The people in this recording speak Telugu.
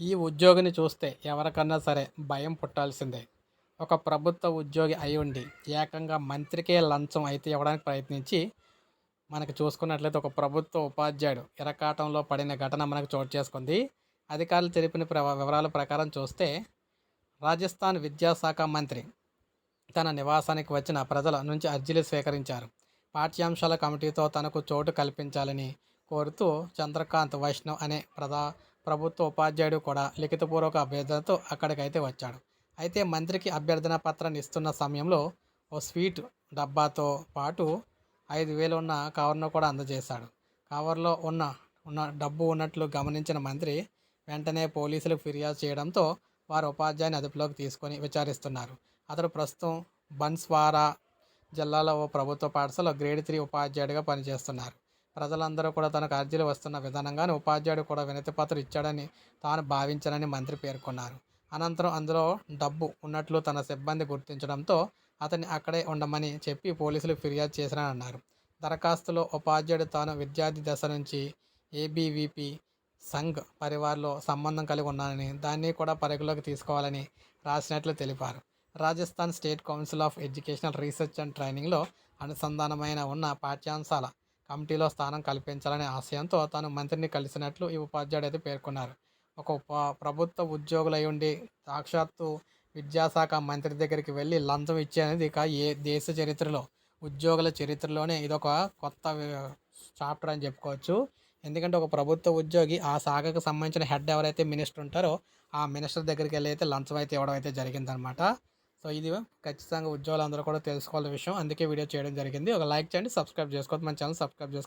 ఈ ఉద్యోగిని చూస్తే ఎవరికన్నా సరే భయం పుట్టాల్సిందే. ఒక ప్రభుత్వ ఉద్యోగి అయి ఉండి ఏకంగా మంత్రికే లంచం అయితే ఇవ్వడానికి ప్రయత్నించి మనకు చూసుకున్నట్లయితే ఒక ప్రభుత్వ ఉపాధ్యాయుడు ఇరకాటంలో పడిన ఘటన మనకు చోటు చేసుకుంది. అధికారులు తెలిపిన వివరాల ప్రకారం చూస్తే రాజస్థాన్ విద్యాశాఖ మంత్రి తన నివాసానికి వచ్చిన ప్రజల నుంచి అర్జీలు స్వీకరించారు. పాఠ్యాంశాల కమిటీతో తనకు చోటు కల్పించాలని కోరుతూ చంద్రకాంత్ వైష్ణవ్ అనే ప్రధా ప్రభుత్వ ఉపాధ్యాయుడు కూడా లిఖితపూర్వక అభ్యర్థనతో అక్కడికైతే వచ్చాడు. అయితే మంత్రికి అభ్యర్థన పత్రాన్ని ఇస్తున్న సమయంలో ఓ స్వీట్ డబ్బాతో పాటు ఐదు వేలు ఉన్న కవర్ను కూడా అందజేశాడు. కవర్లో ఉన్న ఉన్న డబ్బు ఉన్నట్లు గమనించిన మంత్రి వెంటనే పోలీసులకు ఫిర్యాదు చేయడంతో వారు ఉపాధ్యాయుని అదుపులోకి తీసుకొని విచారిస్తున్నారు. అతడు ప్రస్తుతం బన్స్వారా జిల్లాలో ఓ ప్రభుత్వ పాఠశాల గ్రేడ్ త్రీ ఉపాధ్యాయుడిగా పనిచేస్తున్నారు. ప్రజలందరూ కూడా తనకు అర్జీలు వస్తున్న విధానంగానే ఉపాధ్యాయుడు కూడా వినతి పత్రం ఇచ్చాడని తాను భావించానని మంత్రి పేర్కొన్నారు. అనంతరం అందులో డబ్బు ఉన్నట్లు తన సిబ్బంది గుర్తించడంతో అతన్ని అక్కడే ఉండమని చెప్పి పోలీసులు ఫిర్యాదు చేశానని అన్నారు దరఖాస్తులో ఉపాధ్యాయుడు తాను విద్యార్థి దశ నుంచి ఏబీవీపీ సంఘ్ పరివార్లో సంబంధం కలిగి ఉన్నానని దాన్ని కూడా పరిగణలోకి తీసుకోవాలని రాసినట్లు తెలిపారు. Rajasthan State Council of Educational Research and ట్రైనింగ్లో అనుసంధానమైన ఉన్న పాఠ్యాంశాల కమిటీలో స్థానం కల్పించాలనే ఆశయంతో తాను మంత్రిని కలిసినట్లు ఈ ఉపాధ్యాయుడు అయితే పేర్కొన్నారు. ఒక ఉప ప్రభుత్వ ఉద్యోగులై ఉండి సాక్షాత్తు విద్యాశాఖ మంత్రి దగ్గరికి వెళ్ళి లంచం ఇచ్చేది ఇక ఏ దేశ చరిత్రలో ఉద్యోగుల చరిత్రలోనే ఇదొక కొత్త చాప్టర్ అని చెప్పుకోవచ్చు. ఎందుకంటే ఒక ప్రభుత్వ ఉద్యోగి ఆ శాఖకు సంబంధించిన హెడ్ ఎవరైతే మినిస్టర్ ఉంటారో ఆ మినిస్టర్ దగ్గరికి వెళ్ళి అయితే లంచం అయితే ఇవ్వడం అయితే జరిగిందనమాట. సో ఇది ఖచ్చితంగా ఉద్యోగులందరూ కూడా తెలుసుకోవాల్సిన విషయం. అందుకే వీడియో చేయడం జరిగింది. ఒక లైక్ చేయండి సబ్స్క్రైబ్ చేసుకోవద్దు. మన ఛానల్ సబ్స్క్రైబ్ చేసుకోండి.